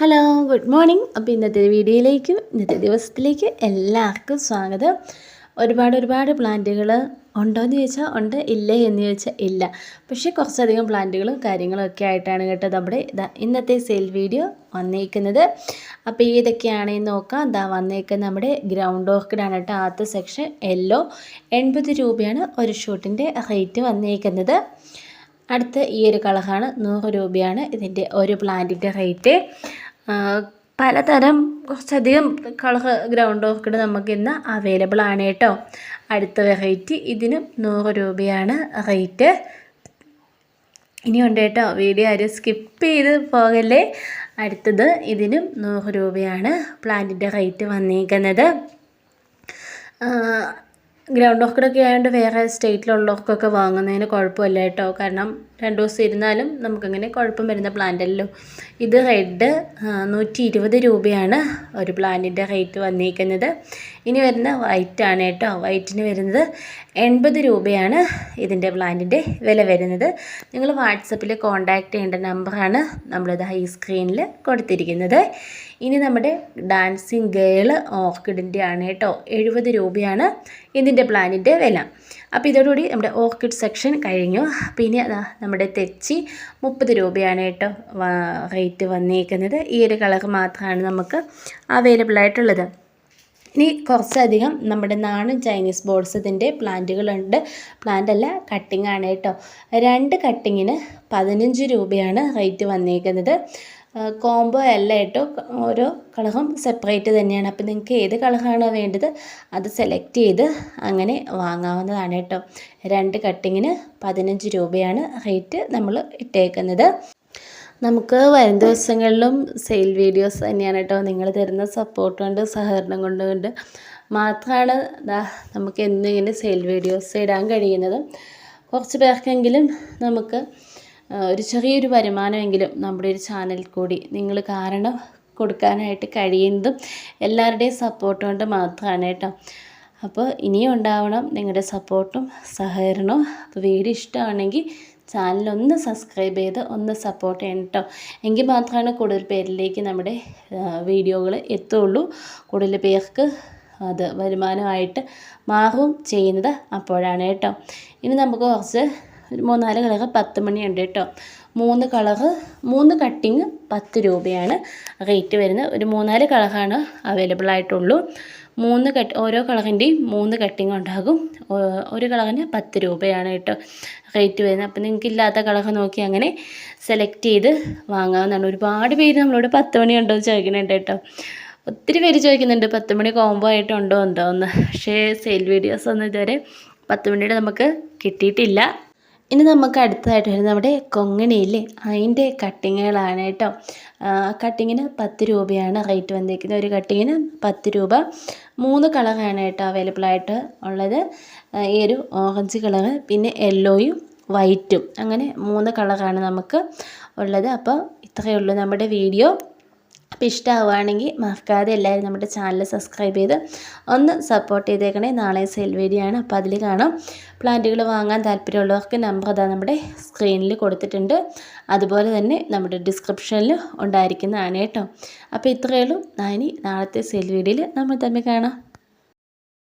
Hello good morning അപ്പോൾ ഇന്നത്തെ വീഡിയോയിലേക്കും ഇന്നത്തെ ദിവസത്തിലേക്ക് എല്ലാവർക്കും സ്വാഗതം. ഒരുപാട് ഒരുപാട് പ്ലാന്റുകൾ ഉണ്ടോ എന്ന് ചോദിച്ചാൽ ഉണ്ട് ഇല്ലേ എന്ന് ചോദിച്ചാൽ ഇല്ല. പക്ഷേ കുറച്ചധികം പ്ലാന്റുകളും കാര്യങ്ങളും ഒക്കെ ആയിട്ടാണ് കേട്ടോ നമ്മുടെ ഇന്നത്തെ സെയിൽ വീഡിയോ വന്നേക്കുന്നത്. അപ്പോൾ ഏതൊക്കെയാണ് നോക്കാം. ഇതാ വന്നേക്കുന്നത് നമ്മുടെ ഗ്രൗണ്ട് ഓർക്കിഡാണ് കേട്ടോ ആദ്യത്തെ സെക്ഷൻ യെല്ലോ എൺപത് രൂപയാണ് ഒരു ഷൂട്ടിന്റെ റേറ്റ് വന്നേക്കുന്നത്. അടുത്ത ഈ ഒരു കളറാണ് നൂറ് രൂപയാണ് ഇതിന്റെ ഒരു പ്ലാന്റിന്റെ റേറ്റ് പലതരം കുറച്ചധികം കളർ ഗ്രൗണ്ട് ഓർക്കിഡ് നമുക്ക് ഇന്ന് അവൈലബിൾ ആണ് കേട്ടോ. അടുത്ത വെറൈറ്റി ഇതിനും നൂറ് രൂപയാണ് റേറ്റ് ഇനിയുണ്ട് കേട്ടോ. വീഡിയോ ആരും സ്കിപ്പ് ചെയ്ത് പോകല്ലേ? അടുത്തത് ഇതിനും നൂറ് രൂപയാണ് പ്ലാന്റിന്റെ റേറ്റ് വന്നിരിക്കുന്നത് ഗ്രൗണ്ട് ഓർക്കിഡൊക്കെ ആയതുകൊണ്ട് വേറെ സ്റ്റേറ്റിലുള്ളവർക്കൊക്കെ വാങ്ങുന്നതിന് കുഴപ്പമില്ല കേട്ടോ. കാരണം രണ്ട് ദിവസം ഇരുന്നാലും നമുക്കങ്ങനെ കുഴപ്പം വരുന്ന പ്ലാന്റ് അല്ലല്ലോ. ഇത് റെഡ് നൂറ്റി ഇരുപത് രൂപയാണ് ഒരു പ്ലാന്റിന്റെ റേറ്റ് വന്നിരിക്കുന്നത് ഇനി വരുന്ന വൈറ്റ് ആണ് കേട്ടോ. വൈറ്റിന് വരുന്നത് എൺപത് രൂപയാണ് ഇതിന്റെ പ്ലാന്റിന്റെ വില വരുന്നത്. നിങ്ങൾ വാട്സപ്പിൽ കോൺടാക്റ്റ് ചെയ്യേണ്ട നമ്പറാണ് നമ്മളിത് ഹൈ സ്ക്രീനിൽ കൊടുത്തിരിക്കുന്നത്. ഇനി നമ്മുടെ ഡാൻസിങ് ഗേൾ ഓർക്കിഡിന്റെ ആണ് കേട്ടോ. എഴുപത് രൂപയാണ് ഇതിന്റെ പ്ലാനിന്റെ വില. അപ്പോൾ ഇതോടുകൂടി നമ്മുടെ ഓർക്കിഡ് സെക്ഷൻ കഴിഞ്ഞു. പിന്നെ നമ്മുടെ തെച്ചി മുപ്പത് രൂപയാണ് കേട്ടോ റേറ്റ് വന്നേക്കുന്നത്. ഈ ഒരു കളർ മാത്രമാണ് നമുക്ക് അവൈലബിൾ ആയിട്ടുള്ളത്. ഇനി കുറച്ചധികം നമ്മുടെ നാടൻ ചൈനീസ് ബോർഡ്സിന്റെ പ്ലാന്റുകളുണ്ട്. പ്ലാന്റ് അല്ല കട്ടിങ്ങാണ് കേട്ടോ. രണ്ട് കട്ടിങ്ങിന് പതിനഞ്ച് രൂപയാണ് റേറ്റ് വന്നേക്കുന്നത്. കോംബോ അല്ല കേട്ടോ ഓരോ കളറും സെപ്പറേറ്റ് തന്നെയാണ്. അപ്പോൾ നിങ്ങൾക്ക് ഏത് കളറാണോ വേണ്ടത് അത് സെലക്ട് ചെയ്ത് അങ്ങനെ വാങ്ങാവുന്നതാണ് കേട്ടോ. രണ്ട് കട്ടിങ്ങിന് പതിനഞ്ച് രൂപയാണ് റേറ്റ് നമ്മൾ ഇട്ടേക്കുന്നത്. നമുക്ക് വരും ദിവസങ്ങളിലും സെയിൽ വീഡിയോസ് തന്നെയാണ് കേട്ടോ. നിങ്ങൾ തരുന്ന സപ്പോർട്ട് കൊണ്ട് സഹകരണം കൊണ്ട് മാത്രമാണ് നമുക്ക് എന്നിങ്ങനെ സെയിൽ വീഡിയോസ് ഇടാൻ കഴിയുന്നത്. കുറച്ച് പേർക്കെങ്കിലും നമുക്ക് ഒരു ചെറിയൊരു വരുമാനമെങ്കിലും നമ്മുടെ ഒരു ചാനൽ കൂടി നിങ്ങൾ കാരണം കൊടുക്കാനായിട്ട് കഴിയുന്നതും എല്ലാവരുടെയും സപ്പോർട്ട് കൊണ്ട് മാത്രമാണ് കേട്ടോ. അപ്പോൾ ഇനിയും ഉണ്ടാവണം നിങ്ങളുടെ സപ്പോർട്ടും സഹകരണവും. അപ്പോൾ വീഡിയോ ഇഷ്ടമാണെങ്കിൽ ചാനലൊന്ന് സബ്സ്ക്രൈബ് ചെയ്ത് ഒന്ന് സപ്പോർട്ട് ചെയ്യണം കേട്ടോ. എങ്കിൽ മാത്രമാണ് കൂടുതൽ പേരിലേക്ക് നമ്മുടെ വീഡിയോകൾ എത്തുള്ളൂ. കൂടുതൽ പേർക്ക് അത് വരുമാനമായിട്ട് മാറും ചെയ്യുന്നത് അപ്പോഴാണ് കേട്ടോ. ഇനി നമുക്ക് കുറച്ച് ഒരു മൂന്നാൽ കളറ് പത്ത് മണിയുണ്ട് കേട്ടോ. മൂന്ന് കളറ് മൂന്ന് കട്ടിങ് പത്ത് രൂപയാണ്. റേറ്റ് വരുന്നത്. ഒരു മൂന്നാൽ കളറാണ് അവൈലബിൾ ആയിട്ടുള്ളൂ. മൂന്ന് കട്ട് ഓരോ കളറിന്റെയും മൂന്ന് കട്ടിങ് ഉണ്ടാകും. ഒരു കളറിന് പത്ത് രൂപയാണ് കേട്ടോ റേറ്റ് വരുന്നത്. അപ്പോൾ നിങ്ങൾക്ക് ഇല്ലാത്ത കളർ നോക്കി അങ്ങനെ സെലക്ട് ചെയ്ത് വാങ്ങാവുന്നതാണ്. ഒരുപാട് പേര് നമ്മളോട് പത്ത് മണി ഉണ്ടോ എന്ന് ചോദിക്കുന്നുണ്ട് കേട്ടോ. ഒത്തിരി പേര് ചോദിക്കുന്നുണ്ട് പത്ത് മണി കോംബോ ആയിട്ടുണ്ടോ ഉണ്ടോ എന്ന് പക്ഷേ സെയിൽ വീഡിയോസ് ഒന്നും ഇതുവരെ പത്ത് മണിയുടെ നമുക്ക് കിട്ടിയിട്ടില്ല. ഇനി നമുക്ക് അടുത്തതായിട്ട് വരുന്നത് നമ്മുടെ കൊങ്ങണിയില്ലേ അതിന്റെ കട്ടിങ്ങുകളാണ് കേട്ടോ. കട്ടിങ്ങിന് പത്ത് രൂപയാണ് റേറ്റ് വന്നിരിക്കുന്നത്. ഒരു കട്ടിങ്ങിന് പത്ത് രൂപ. മൂന്ന് കളറാണ് കേട്ടോ അവൈലബിൾ ആയിട്ട് ഉള്ളത്. ഈ ഒരു ഓറഞ്ച് കളറ് പിന്നെ യെല്ലോയും വൈറ്റും അങ്ങനെ മൂന്ന് കളറാണ് നമുക്ക് ഉള്ളത്. അപ്പോൾ ഇത്രയേ ഉള്ളൂ നമ്മുടെ വീഡിയോ. അപ്പോൾ ഇഷ്ടമാവുകയാണെങ്കിൽ മറക്കാതെ എല്ലാവരും നമ്മുടെ ചാനൽ സബ്സ്ക്രൈബ് ചെയ്ത് ഒന്ന് സപ്പോർട്ട് ചെയ്തേക്കണേ. നാളെ സെയിൽ വീഡിയോ ആണ്. അപ്പോൾ അതിൽ കാണാം. പ്ലാന്റുകൾ വാങ്ങാൻ താല്പര്യമുള്ളവർക്ക് നമ്പർ അതാ നമ്മുടെ സ്ക്രീനിൽ കൊടുത്തിട്ടുണ്ട്. അതുപോലെ തന്നെ നമ്മുടെ ഡിസ്ക്രിപ്ഷനിൽ ഉണ്ടായിരിക്കുന്നതാണ് കേട്ടോ. അപ്പോൾ ഇത്രയേ ഉള്ളൂ. ഇനി നാളത്തെ സെയിൽ വീഡിയോയിൽ നമ്മൾ തമ്മിൽ കാണാം.